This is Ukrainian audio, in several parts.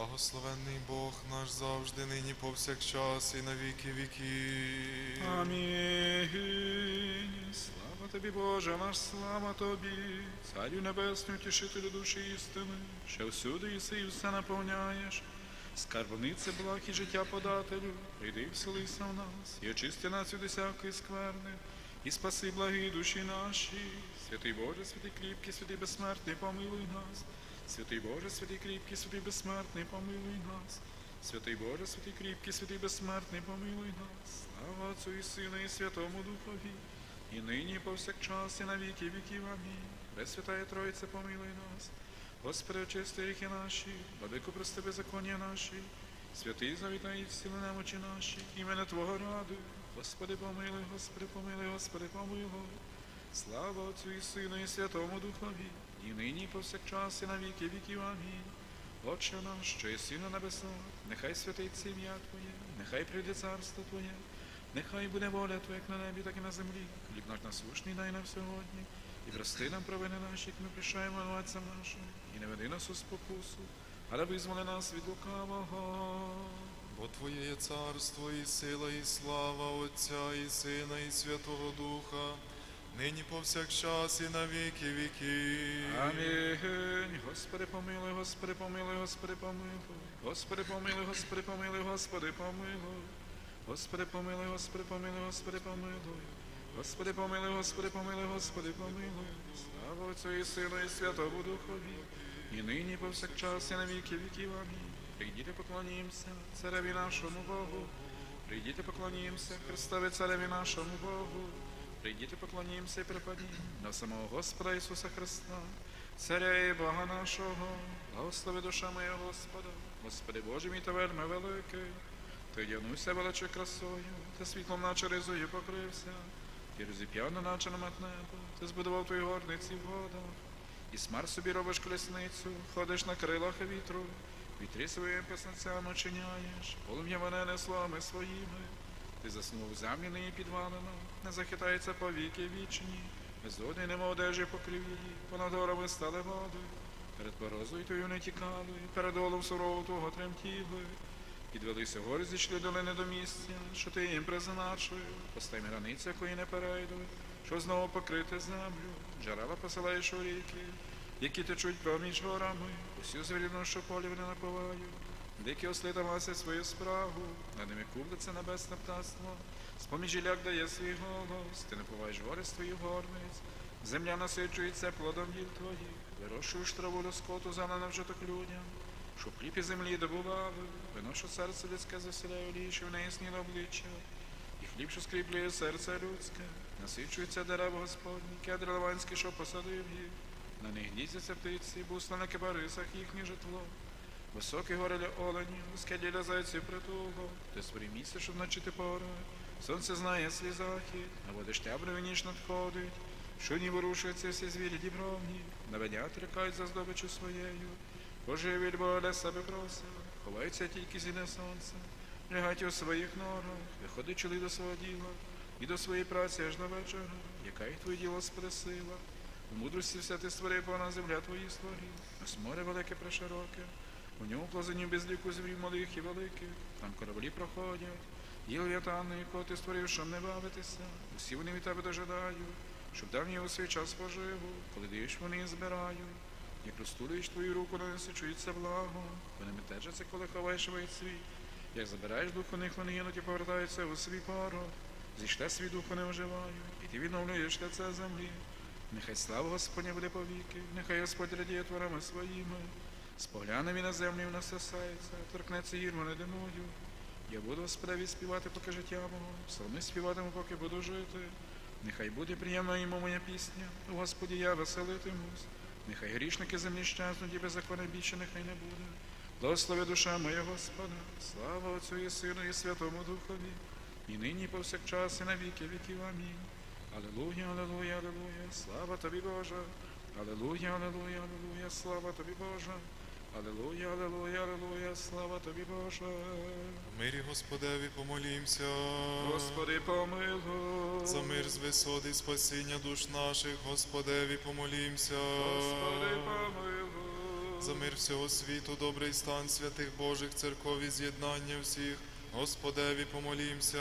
Благословенний Бог наш завжди, нині повсякчас і на віки віків. Амінь. Слава тобі, Боже, наш слава тобі, Царю Небесний, утішителю душі істини, що всюди єси і все наповняєш. Скарбнице благ і життя подателю, прийди вселися в нас, і очисти нас від усякої скверни, і спаси благі душі наші. Святий Боже, святий кріпкий, святий безсмертний, помилуй нас. Святий Боже, святий кріпкий, святий безсмертний, помилуй нас. Святий Боже, святий кріпкий, святий безсмертний, помилуй нас. Слава Отцю і Сину і Святому Духові, і нині, і повсякчас, і на віки віків. Амінь. Пресвятая Троїця, помилуй нас. Господи, очисти гріхи наші, владико прости беззаконня наші, святий завітай всіли немочі наші, імені Твого ради. Господи, помилуй, Господи, помилуй, Господи, помилуй. Слава Отцю і Сину і Святому Духові, і нині, і повсякчас, і на віки віків. Амінь. Отче наш, що єси на небесах, нехай святиться ім'я Твоє, нехай прийде царство Твоє, нехай буде воля Твоя, як на небі, так і на землі. Хліб наш насущний дай нам сьогодні, і прости нам провини наші, як ми прощаємо винуватцям нашим, і не веди нас у спокусу, але визволи нас від лукавого. Бо Твоє є царство і сила, і слава Отця, і Сина, і Святого Духа, нині повсякчас і на віки віків. Амінь. Господи помилуй, Господи помилуй, Господи помилуй. Господи помилуй, Господи помилуй, Господи помилуй. Господи помилуй, Господи помилуй, Господи помилуй. Господи помилуй, Господи помилуй, Господи помилуй. Слава Отцю і Сину і Святому Духові. І нині повсякчас і на віки віків. Амінь. Прийдіте поклонімося цареві нашому Богу. Прийдіте поклонімося Христові цареві нашому Богу. Прийдіте поклонімося і припадімо на самого Господа Ісуса Христа, Царя і Бога нашого, благослови душа моя Господа, Господи Боже мій та вельми великий, ти дягнувся величою красою, та світлом наче ризою покрився, і розіп'яно наче намет небо, ти збудував твої горниці в водах, і смерть собі робиш колесницю, ходиш на крилах вітру, вітрі своїм писанцям очиняєш, полум'я мене неслами своїми. Ти заснув землі нині підвалено, не захитається по віки вічні, безодні нема одежі покрив її, понад горами стали води, перед порозою твою не тікали, перед долом сурову твого тремтіли. Підвелися гори, зійшли долини до місця, що ти їм призначив, постай границі, якої не перейдуть, що знову покрити землю, джерела посилаєш у ріки, які течуть проміж горами, усю звірину, що полі вони напивають. Дикі осли давася свою справу, над ними кублиться небесне птаство, з-поміж ляк дає свій голос, ти напуваєш гори з твоїх горниць, земля насичується плодом діл твоїх, вирощуєш траву до скоту, зелена вжиток людям, щоб хліб і землі добували, виношу серце людське заселяю ліше, в неї сніно обличчя, і хліб, що скріплює серце людське, насичується дерев Господні, кедр ливанський, що посадив їх, на них гніздяться птиці, бусла на кипарисах їхнє житло. Високі гори для оленів, скелі для зайців притулу, ти свої місце, щоб ночити пора. Сонце знає свій захід, а води штябри ніч надходить, що ні ворушуються всі звірі дібровні, наведять рікають за здобичу своєю. Поживіль Бога себе просив, ховаються тільки зійде сонце, лягать у своїх норах, виходить чоли до свого діла, і до своєї праці аж до вечора, яка їх твоє діло спросила. У мудрості вся ти створив повна земля твої створів, ось море велике прошироке. У ньому плазанів безліку звірів малих і великих, там кораблі проходять, є лев'ятани, якого ти створив, щоб не бавитися. Усі вони від тебе дожидають, щоб дав у свій час поживу, коли даєш вони збирають. Як розтулюєш твою руку, не насичується благо, вони метежаться, коли ховаєш весь світ. Як забираєш дух у них, вони гинуть і повертаються у свій порог. Зійшли свій дух, вони оживають, і ти відновлюєш лице землі. Нехай слава Господня буде повіки, нехай Господь радіє творами своїми. Спогляне він на землю і насосається, торкнеться гірмо недимою. Я буду Господеві співати, поки життя мого, псалми співатиму, поки буду жити. Нехай буде приємна йому моя пісня, у Господі я веселитимусь. Нехай грішники землі щазнуть і беззаконня більше нехай не буде. Благослови душа моя Господа, слава Отцю і Сину і Святому Духові, і нині і повсякчас, і на віки віків. Амінь. Аллилуйя, аллилуйя, аллилуйя, слава тобі Боже. Аллилуйя, аллилуйя, аллилуйя, слава тобі Боже. Аллилуйя, аллилуйя, аллилуйя, слава тобі Боже. В мирі Господеві помолімся. Господи, помилуй. За мир з висот і спасіння душ наших, Господеві помолімся. Господи, помилуй. За мир всього світу, добрий стан святих Божих церков і з'єднання всіх. Господеві помолімся.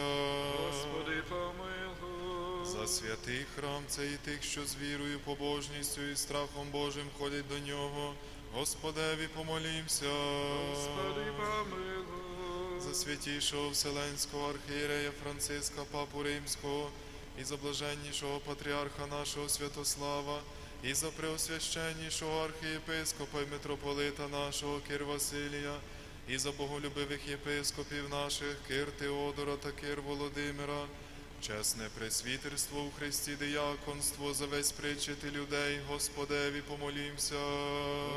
Господи, помилуй. За святий храм цей і тих, що з вірою, побожністю і страхом Божим ходять до нього. Господеві помолімся. Господи, помилуй. За святішого Вселенського архієрея Франциска Папу Римського, і за блаженнішого патріарха нашого Святослава, і за преосвященнішого архієпископа і митрополита нашого Кир Василія, і за боголюбивих єпископів наших Кир Теодора та Кир Володимира, чесне пресвітерство у Христі дияконство, за весь причити людей, Господеві помолімся.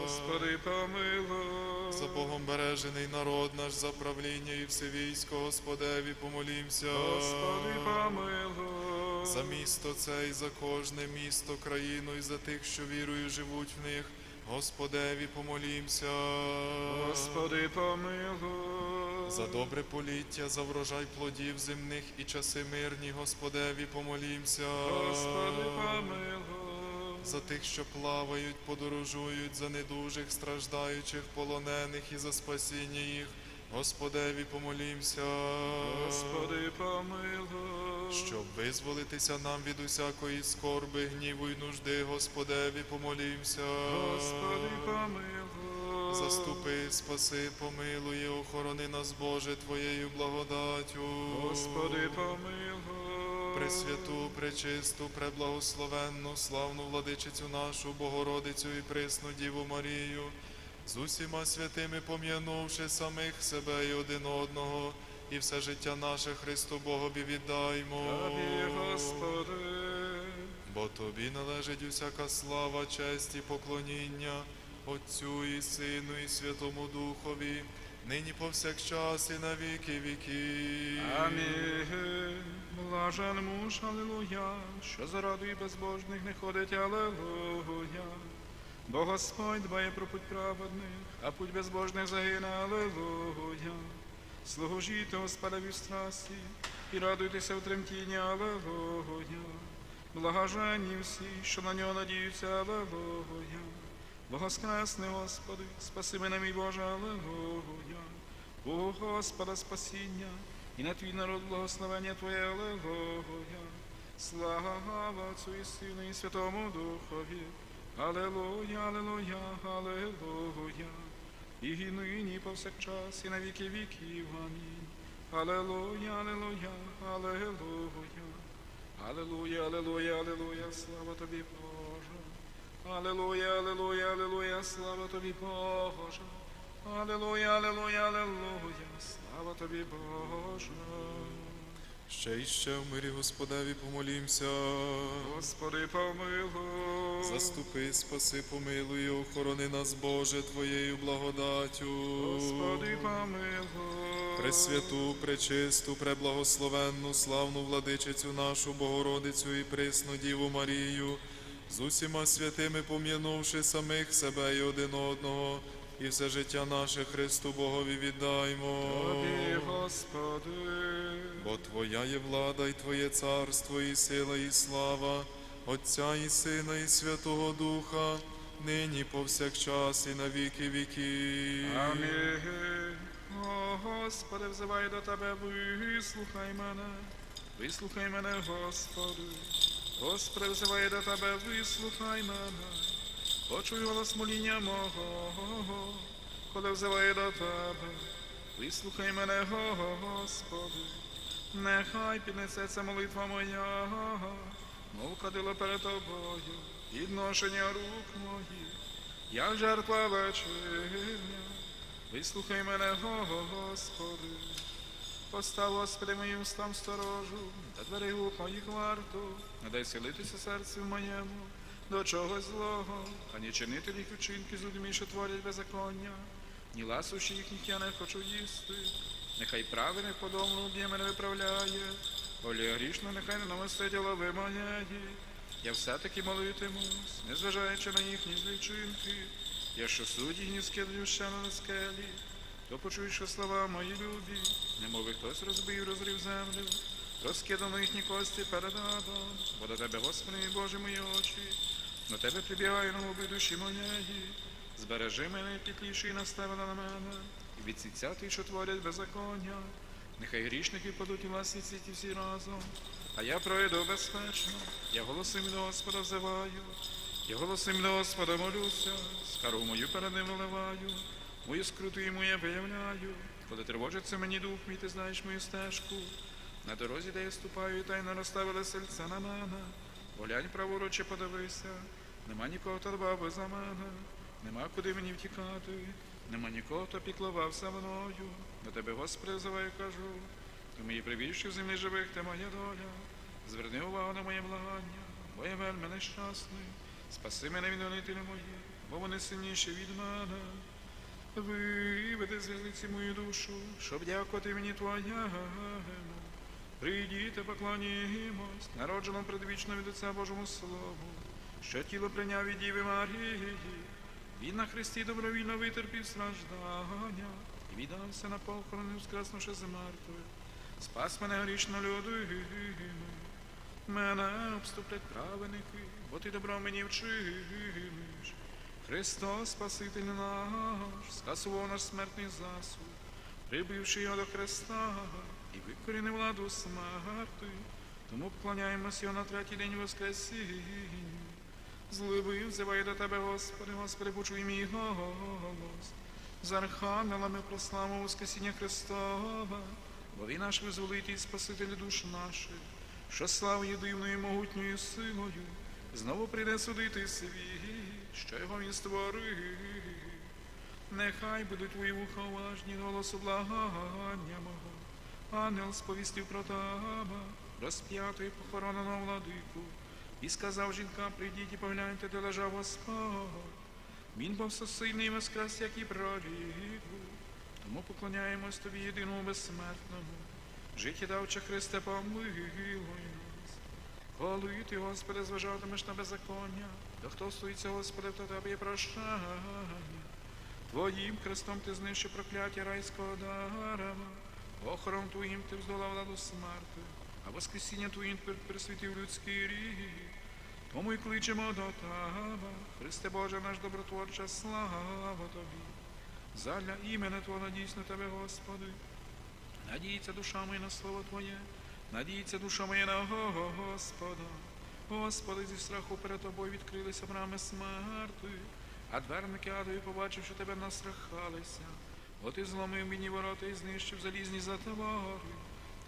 Господи, помилуй. За Богом бережений народ наш, за правління і всевійсько, Господеві помолімся. Господи, помилуй. За місто це і за кожне місто, країну, і за тих, що вірою живуть в них. Господеві помолімся. Господи, помилуй. За добре поліття, за врожай плодів земних і часи мирні, Господеві помолімся. Господи, помилуй. За тих, що плавають, подорожують, за недужих, страждаючих, полонених і за спасіння їх. Господеві помолімся. Господи, помилуй. Щоб визволитися нам від усякої скорби, гніву й нужди, Господеві помолімся. Господи, помилуй. Заступи, спаси, помилуй, охорони нас, Боже, Твоєю благодаттю. Господи, помилуй. Пресвяту, пречисту, преблагословенну, славну владичицю нашу, Богородицю і присну Діву Марію, з усіма святими пом'янувши самих себе і один одного, і все життя наше Христу Богові віддаймо. Тобі, Господи. Бо тобі належить усяка слава, честь і поклоніння Отцю і Сину, і Святому Духові, нині повсякчас і на віки віків. Амінь. Блажен муж, алілуя, що заради безбожних не ходить, алілуя. Бо Господь дбає про путь праведних, а путь безбожних загине, алілуя. Служіть Господеві в страсті і радуйтеся в тремтінні, алілуя. Благоженні всі, що на нього надіються, алілуя. Благоскресни, Господи, спаси мене, мій Боже, алілуя. У Господа спасіння, і на твій народ благословення Твоє, Алелуя. Слава Отцю і Сину, і Святому Духові. Алелуя, Алелуя, Алелуя. І нині, і повсякчас, і на віки віків. Амінь. Алелуя, Алелуя, Алелуя. Алелуя, Алелуя, Алелуя, слава тобі, Боже. Алелуя, Алелуя, Алелуя, слава тобі, Боже. Алелуя, Алелуя, Алелуя, слава тобі, Боже. Ще й ще в мирі Господеві помолімся. Господи, помилуй. Заступи, спаси, помилуй, і охорони нас, Боже, Твоєю благодаттю. Господи, помилуй. Пресвяту, пречисту, преблагословенну, славну владичицю нашу Богородицю і присну Діву Марію, з усіма святими пом'янувши самих себе і один одного, і все життя наше Христу Богові віддаймо. Тобі, Господи. Бо Твоя є влада, і Твоє царство, і сила, і слава, Отця і Сина, і Святого Духа, нині повсякчас, і на віки віків. Амінь. О, Господи, взиваю до Тебе, вислухай мене. Вислухай мене, Господи. Господи, взиваю до Тебе, вислухай мене. Почуй голос моління мого, коли взиваю до Тебе. Вислухай мене, Господи. Нехай піднесеться молитва моя, мов кадило перед тобою, підношення рук моїх, як жертва вечірня. Вислухай мене, Господи. Постав, Господи, моїм устам сторожу, та двері губ моїх варту, не дай сілитися серцю моєму до чогось злого, ані чинити їх учинки з людьми, що творять беззаконня, ні ласощі їхніх я не хочу їсти. Нехай праведник подобно б'є мене виправляє, волі грішно, нехай не намистить голови моєї. Я все-таки молитимусь, незважаючи на їхні злічинки. Я що судді не скидаю ще на скелі, то почуєш, що слова мої любі, немови хтось розбив, розрив землю, розкидано їхні кості перед адом, бо до тебе, Господи, Боже, мої очі, на тебе прибігаю на душі моєї, Збережи мене підліші і наставила на мене, і від сітця ті, що творять беззаконня. Нехай грішники падуть у власні ціті всі разом, а я пройду безпечно. Я голосим до Господа взиваю, я голосим до Господа молюся, скару мою перед ним виливаю, мою скруту йому я виявляю. Коли тривожиться мені дух мій, ти знаєш мою стежку. На дорозі, де я ступаю, та й не розставили сельця на мене. Поглянь праворуч і подивися, нема нікого, хто дбав за мене, нема куди мені втікати, нема нікого, хто піклувався мною. До тебе, Господи, зоваю кажу, ти мої прибільші в землі живих, ти моя доля. Зверни увагу на моє благання, бо я вельми нещасний. Спаси мене від гонителі мої, бо вони сильніші від мене. Виведи з в'язниці мою душу, щоб дякувати мені твоєму. Прийдіте, поклонімось, народженому предвічно від Отця Божому Слову, що тіло прийняв від Діви Марії, він на Христі добровільно витерпів страждання і віддався на похорони, воскреснувши з мертвих. Спас мене грішно людину. Мене обступлять праведники, бо ти добро мені вчиниш. Христос, Спаситель наш, скасував наш смертний засуд, прибивши його до Христа і викорінив владу смерти. Тому поклоняємося його на третій день Воскресіння. Зливи, взиваю до тебе, Господи, Господи, почуй мій голос. З архангелами прославу Воскресіння Христова, бо він наш визволитель Спаситель душ наших, що славою дивною могутньою силою, знову прийде судити світ, що його він створив. Нехай будуть твої вуха уважні голосу благання мого. Ангел сповістив про тебе, розп'ятий похороненого владику, і сказав жінкам, прийдіть і погляньте, де лежав Господь. Він був всесильний і воскрес, як і проріку. Тому поклоняємось тобі єдиному безсмертному. Життя давче Христе, помилуй нас. Коли ти, Господи, зважатимеш на беззаконня, то хто стоїться, Господи, то тебе є. Твоїм хрестом ти знищив прокляття райського дерева, охором твоїм ти вздолав владу смерти, а воскресіння твоїм тепер присвятив людський рік. Тому й кличемо до тебе, Христе Боже наш добротворча, слава Тобі. Задля імени Твого надійсь на Тебе, Господи. Надіється душа моя на слово Твоє, надіється душа моя на Господа. Господи, зі страху перед тобою відкрилися брами смерти, а дверники адові, побачивши тебе, настрахалися. От і зломив мені ворота і знищив залізні затвори,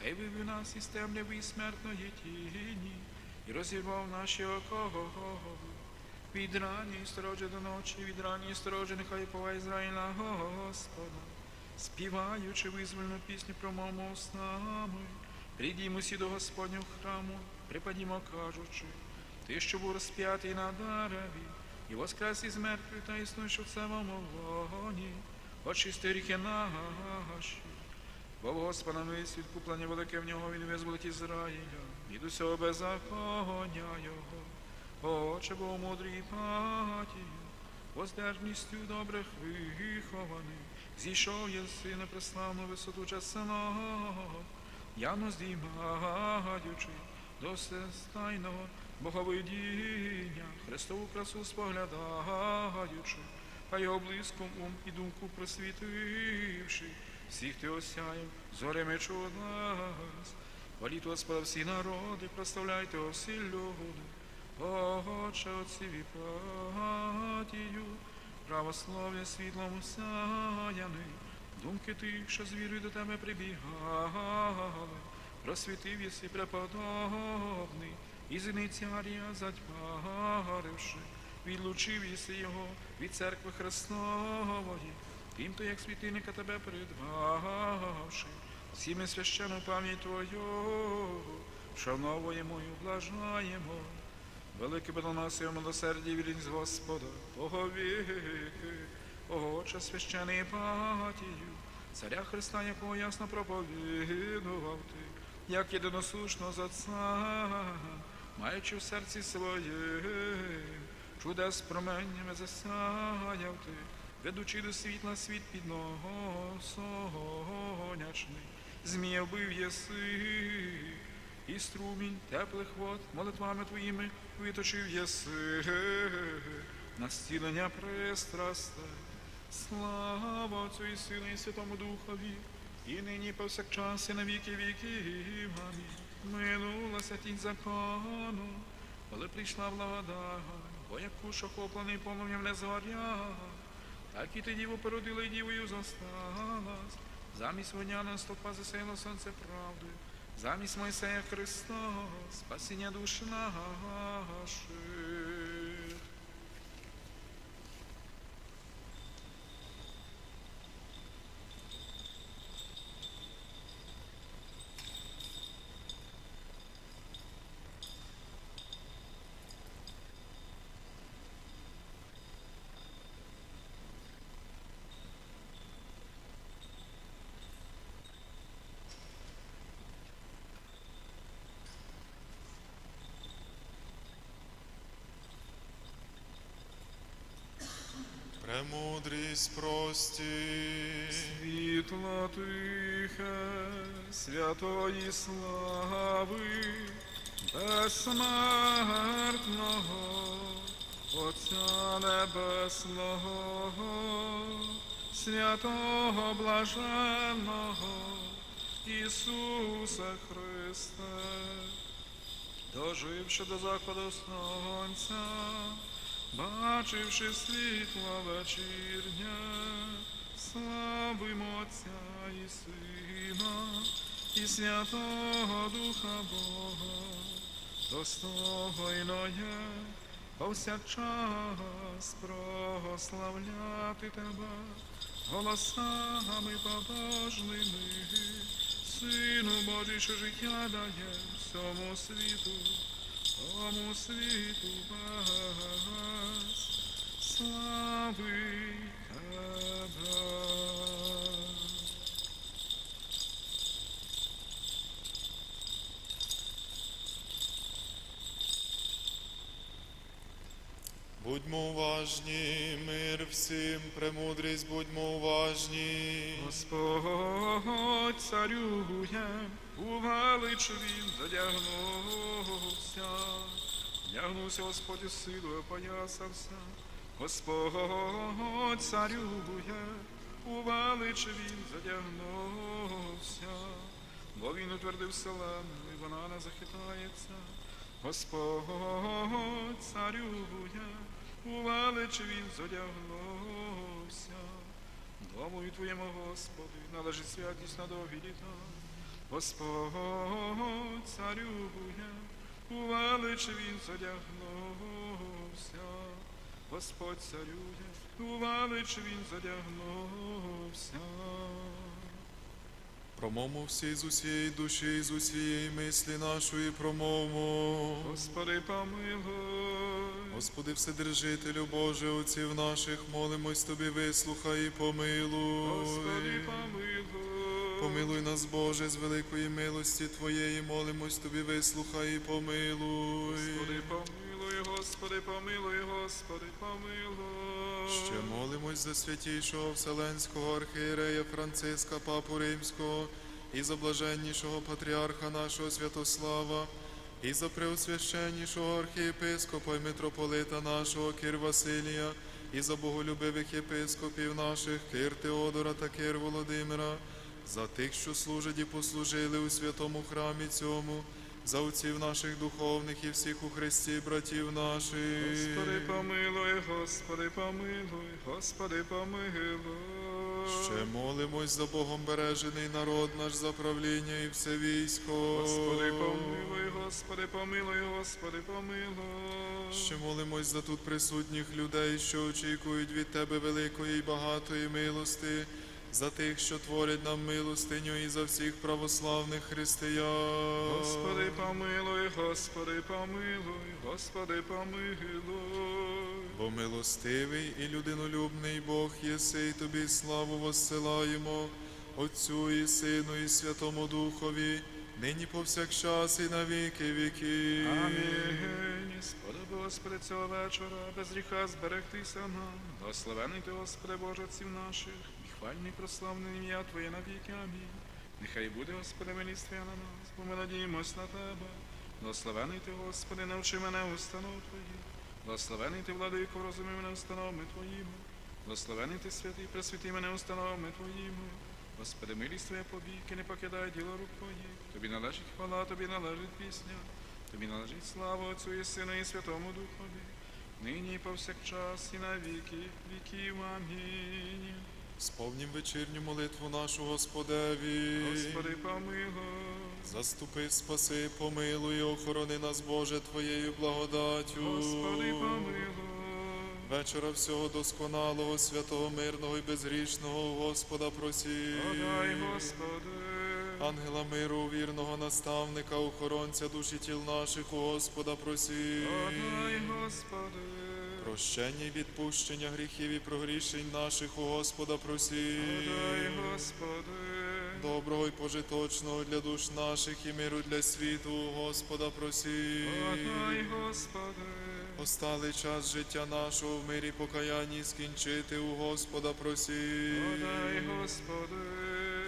та й вивів нас із темряви і смертної тіні, і розірвав наші окови. Від ранньої сторожі до ночі, від ранньої сторожі, нехай пова Ізраїля Господа, співаючи визвольну пісню про мову устами, прийдімо сі до Господнього храму, припадімо, кажучи, ти, що був розп'ятий на дереві, і воскрес із мертвих, та існуєш у цевому вогоні, очисти ріки наші. Бо в Господа милість відкуплення велике в нього, він визволить Ізраїля, від усього беззаконня його. Отче Бо мудрій патію, воздержністю добрих вихований, зійшов єси на преславну висоту часного, явно здіймаючи до всестайного боговидіння, Христову красу споглядаючи, а його близьком ум і думку просвітивши, всіх ти осяяв зорями чудес. Хваліть Господа всі народи, прославляйте о всі люди. Отче отців і патію, правослов'я світлом сяяний, думки тих, що з вірою до тебе прибігали, просвітив єси преподобний, і зіницярія затьмаривши, відлучив єси його від церкви Христової, тим то, як світильника тебе придбавши, всіми священну пам'ять Твою, вшановуємо і блажаємо. Велике було нас милосердя і вірність Господа, Того віки, Отче священий патію, царя Христа, якого ясно проповідував ти, як єдиносушно за Отця, маючи в серці своє, чудес променнями засяяв ти, ведучи до світла світ під ногу сонячний, змія вбив єси, і струмінь теплих вод молитвами твоїми виточив єси. на зцілення пристрастей. Слава Отцю і Сину і Святому Духові, і нині повсякчас, і на віки віків. Амінь. Минулася тінь закону, коли прийшла благодать, бо як куш охоплений полум'ям не згоря, так і ти діву породила і дівою зосталась. Замість воняна стопа засяяло сонце правди, замість Мойсея Христос, спасіння душ наших. Премудрість прості, Світло тихе, святої слави, безсмертного, Отця Небесного, святого блаженного, Ісуса Христе, доживши до заходу сонця, бачивши світло вечірнє, славимо Отця і Сина, і Святого Духа Бога, достойно є повсякчас прославляти Тебе голосами побожними, Сину Божий, що життя дає всьому світу. Тому світу без слави будьмо уважні, мир всім, премудрість, будьмо уважні. Господь царює, у велич він задягнувся. Вдягнувся Господь силою опоясався. Господь царює, у велич він задягнувся. Бо він утвердив вселенну, і вона не захитається. Господь царює, у велич він задягнувся. Дому і твоєму Господи, належить святість на довгі літа. Господь царює, у велич він задягнувся. Господь царює, у велич він задягнувся. Промовмо всі з усієї душі, з усієї мислі нашої промовмо. Господи, помилуй. Господи, Вседержителю Боже, отців наших, молимось Тобі, вислухай і помилуй. Господи, помилуй. Помилуй нас, Боже, з великої милості Твоєї, молимось Тобі, вислухай і помилуй. Господи, помилуй, Господи, помилуй, Господи, помилуй. Ще молимось за святійшого Вселенського архієрея Франциска Папу Римського і за блаженнішого патріарха нашого Святослава, і за преосвященнішого архієпископа і митрополита нашого Кир Василія, і за боголюбивих єпископів наших Кир Теодора та Кир Володимира, за тих, що служать і послужили у святому храмі цьому, за отців наших духовних і всіх у Христі, братів наших. Господи, помилуй, Господи, помилуй, Господи, помилуй. Ще молимось за Богом бережений народ наш за правління і все військо. Господи, помилуй, Господи, помилуй, Господи, помилуй. Ще молимось за тут присутніх людей, що очікують від Тебе великої і багатої милости, за тих, що творять нам милостиню, і за всіх православних християн. Господи, помилуй, Господи, помилуй, Господи, помилуй. Бо милостивий і людинолюбний Бог єси, і тобі славу воссилаємо, Отцю і Сину, і Святому Духові, нині повсякчас і на віки віків. Амінь. Сподоби, Господи, цього вечора, без гріха зберегтися нам. Благословений ти, Господи, Боже, отців наших, і хвальний прославлений ім'я Твоє на віки. Амінь. Нехай буде, Господи, милість на нас, бо ми надіємось на Тебе. Благословений ти, Господи, навчи мене установ Твоїх. Благословений ти, владико, розуми мене установами Твоїми. Благословений ти святий, пресвіти мене установами Твоїми. Господи, милість Твоя повіки, не покидай діло рук Твоїх. Тобі належить хвала, тобі належить пісня. Тобі належить слава Отцю і Сину і Святому Духові. Нині і повсякчас і на віки віків. Амінь. Сповнім вечірню молитву нашу Господеві. Господи, помилуй. Заступи, спаси, помилуй, охорони нас, Боже, Твоєю благодаттю. Господи, помилуй. Вечора всього досконалого, святого, мирного і безгрішного Господа просі. Подай, Господи. Ангела миру, вірного наставника, охоронця душі тіл наших у Господа просі. Подай, Господи. Прощення і відпущення гріхів і прогрішень наших у Господа просі. Подай, Господи. Доброго і пожиточного для душ наших і миру для світу у Господа просі. Подай, Господи. Осталий час життя нашого в мирі покаянні скінчити у Господа просі. Подай, Господи.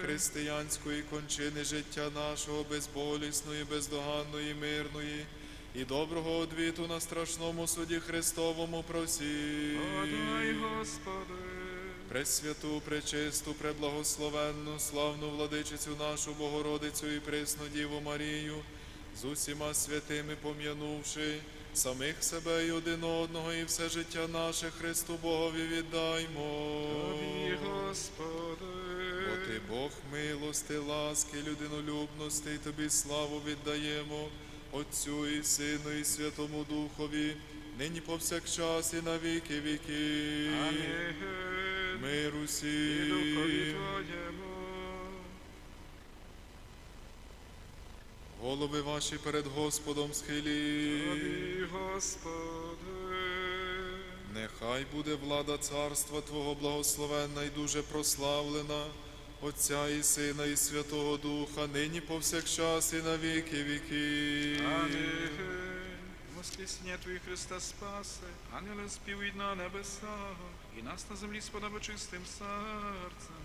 Християнської кончини життя нашого безболісної, бездоганної, мирної і доброго одвіту на страшному суді Христовому просі. Подай, Господи. Пресвяту, пречисту, преблагословенну, славну владичицю нашу Богородицю і пресну Діву Марію, з усіма святими пом'янувши самих себе і один одного, і все життя наше Христу Богові віддаймо. Тобі, Господи. Бо ти Бог милости, ласки, людинолюбності, і тобі славу віддаємо, Отцю і Сину, і Святому Духові, нині повсякчас і на віки віки. Амінь. Мир І Твоєму. Голови ваші перед Господом схилі. Тобі, Господи. Нехай буде влада царства Твого благословенна і дуже прославлена, Отця і Сина, і Святого Духа, нині повсякчас і на віки віки. Воскресіння Твої Христа спаси, ангели співають на небесах, і нас на землі сподоба чистим серцем.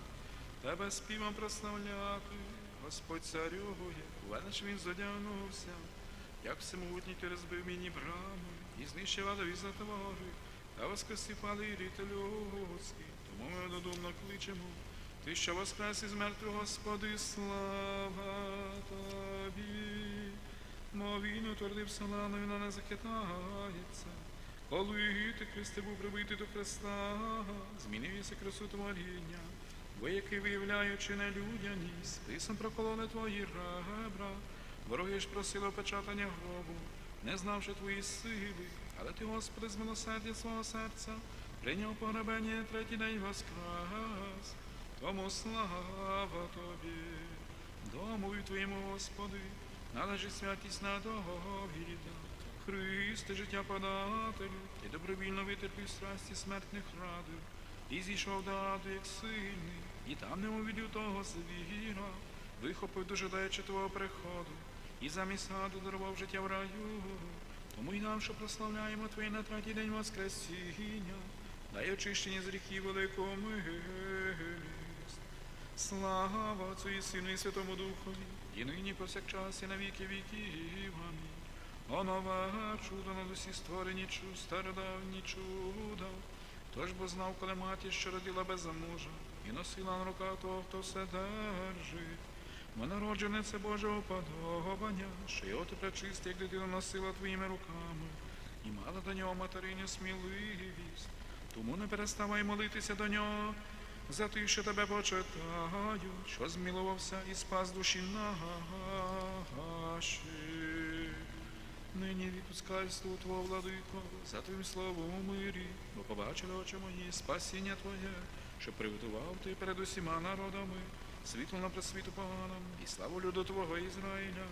Тебе співом прославляти, Господь царює, велич він зодягнувся, як всемогутній ти розбив мені брами, і знищив адові затвори, та воскресив пали і людські, тому ми додумно кличемо. Ти, що воскрес із мертвих, Господи, слава Тобі. Мов він утвердив саланою, вона не захитається. Коли ти, Христе, був прибитий до Христа, змінився красу творіння, ви, який виявляючи нелюдяність, писом прокололи твої ребра, вороги ж просили опечатання гробу, не знавши твої сили, але ти, Господи, з милосердя свого серця, прийняв погребення третій день воскрес. Тому слава тобі, дому твоєму, Господи, належить святість на договір'я. Христе, життя подателю, ти добровільно витерпів страсті смертних радив, і зійшов до аду, як сильний, і там немов від того звіра, вихопив дожидаючи твого приходу, і замість аду дарував життя в раю. Тому й нам, що прославляємо Твоє на третій день Воскресіння, дай очищення з гріхів великого милість. Слава Отцю і Сину і Святому Духові, і нині повсякчас і на віки віків. О нове чудо над усі створені чу, стародавні чуда. Тож бо знав, коли матір, що родила без замужа, і носила на руках того, хто все держить. Бо народжене це Божого подобання, що його ти пречисти, як дитину носила твоїми руками, і мала до нього материню сміливість. Тому не переставай молитися до нього за тих, що тебе почитають, що змілувався і спас душі наші. Нині відпускай слух Твого, владико, за Твоїм словом у мирі, бо побачили очі мої спасіння Твоє, що приготував Ти перед усіма народами, світло на просвіту поганам, і славу люду Твого Ізраїля.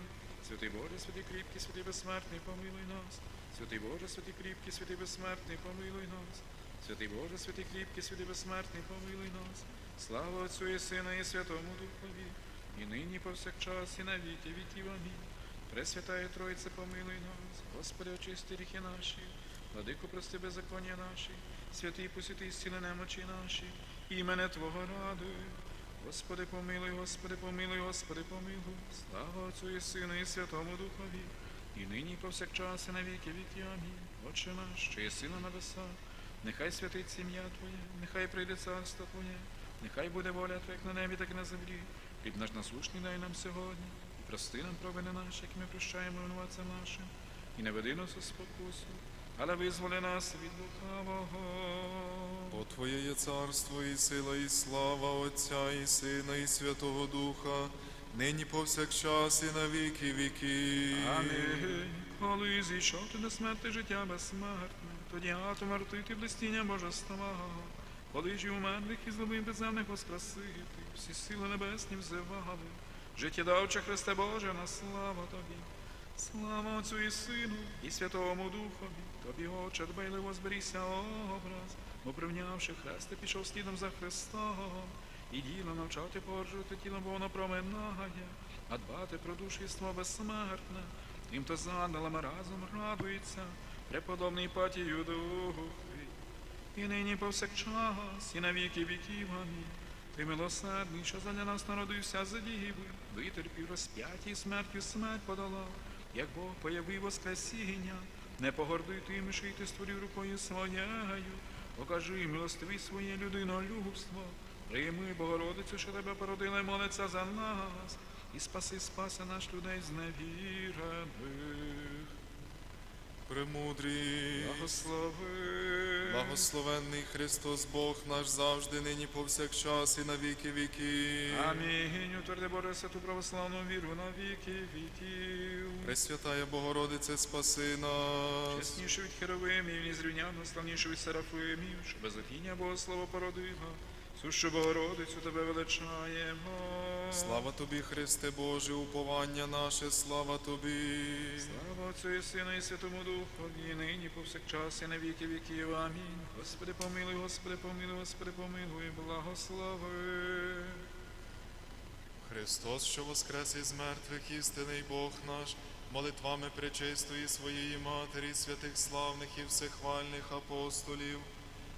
Святий Боже, святий кріпкий, святий безсмертний, помилуй нас. Святий Боже, святий кріпкий, святий безсмертний, помилуй нас. Святий Боже, святий кріпкий, святий безсмертний, помилуй нас. Слава Отцю і Сина і Святому Духові, і нині повсякчас, і на віки віків. Амінь. Пресвятая Троїце, помилуй нас, Господи, очисти гріхи наші, владико, прости беззаконня наші, святий посвяти зціли немочі наші, імене Твого радуй. Господи, помилуй, Господи, помилуй, Господи, помилуй. Слава Отцю і Сину і Святому Духові, і нині і повсякчас, і на віки віки. Амінь. Отче наш, що єси на небесах, нехай святиться ім'я Твоє, нехай прийде царство Твоє, нехай буде воля Твоя як на небі, так і на землі. Хліб наш насущний дай нам сьогодні, і прости нам провини наші, як ми прощаємо винуватцям нашим, і не веди нас у спокусу, але визволи нас від лукавого. Бо Твоє є царство і сила, і слава Отця, і Сина, і Святого Духа, нині повсякчас і на віки віків. Амінь. Коли зійшов ти до смерти життя безсмертне, тоді атом вартити блистіння божества. Коли ж і умерлих і злобим безземних воскресити, всі сили небесні взивали. Життєдавче Христе Боже, на слава Тобі. Слава Отцю і Сину, і Святому Духові, Тобі, Отче, дбайливо зберігся образ, бо прийнявши хрест, ти пішов слідом за Христом, і діло навчати породжувати тіло, бо воно проминає, а дбати про душіство безсмертне, тим, то з ангелами разом радується, преподобний патію духи, і нині повсякчас, і на віки віків. Амінь. Ти милосердний, що за нас народився за діви, витерпів розп'яття і смертю смерть подолав, як Бог появив воскресіння, не погорди тим, що й ти створив рукою своєю, покажи милостиві своє людинолюбство, прийми Богородицю, що тебе породила, і молиться за нас, і спаси, спаси наш людей зневірених. Премудрий, Благослови. благословенний Христос Бог наш завжди, нині повсякчас і на віки віків. Амінь. Утверди Боже святу православну віру на віки віків. Пресвятая Богородице, спаси нас. Чесніше від херовимів, незрівняно славніше від серафимів, що без Богослова породила. Сущу Богородицю тебе величаємо. Слава тобі, Христе Боже, уповання наше, слава тобі. Слава Отцю і Сину і Святому Духові, і нині повсякчас і на віки віків. Амінь. Господи помилуй, Господи помилуй, Господи помилуй, благослови. Христос, що воскрес із мертвих, істинний Бог наш, молитвами пречистої своєї Матері, святих славних і всехвальних апостолів,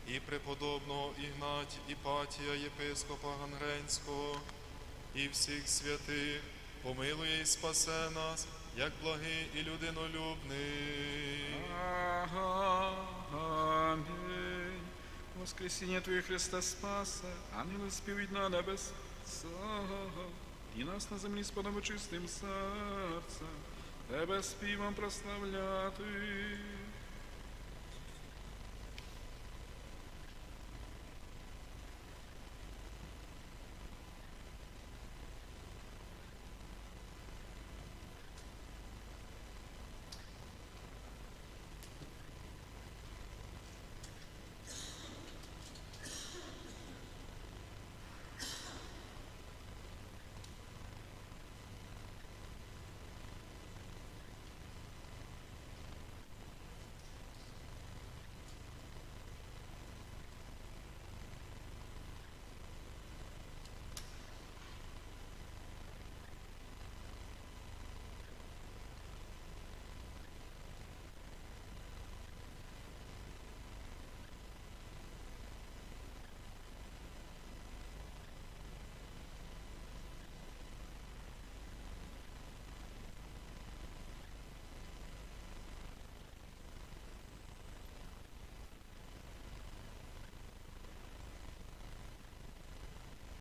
і преподобного Ігнать, Іпатія, єпископа Гангренського, і всіх святих, помилує і спасе нас, як благий і людинолюбний. Амінь. Воскресіння Твоє Христа спасе, ангели співуть на небесах, і нас на землі сподоби чистим серцем, Тебе співом прославляти.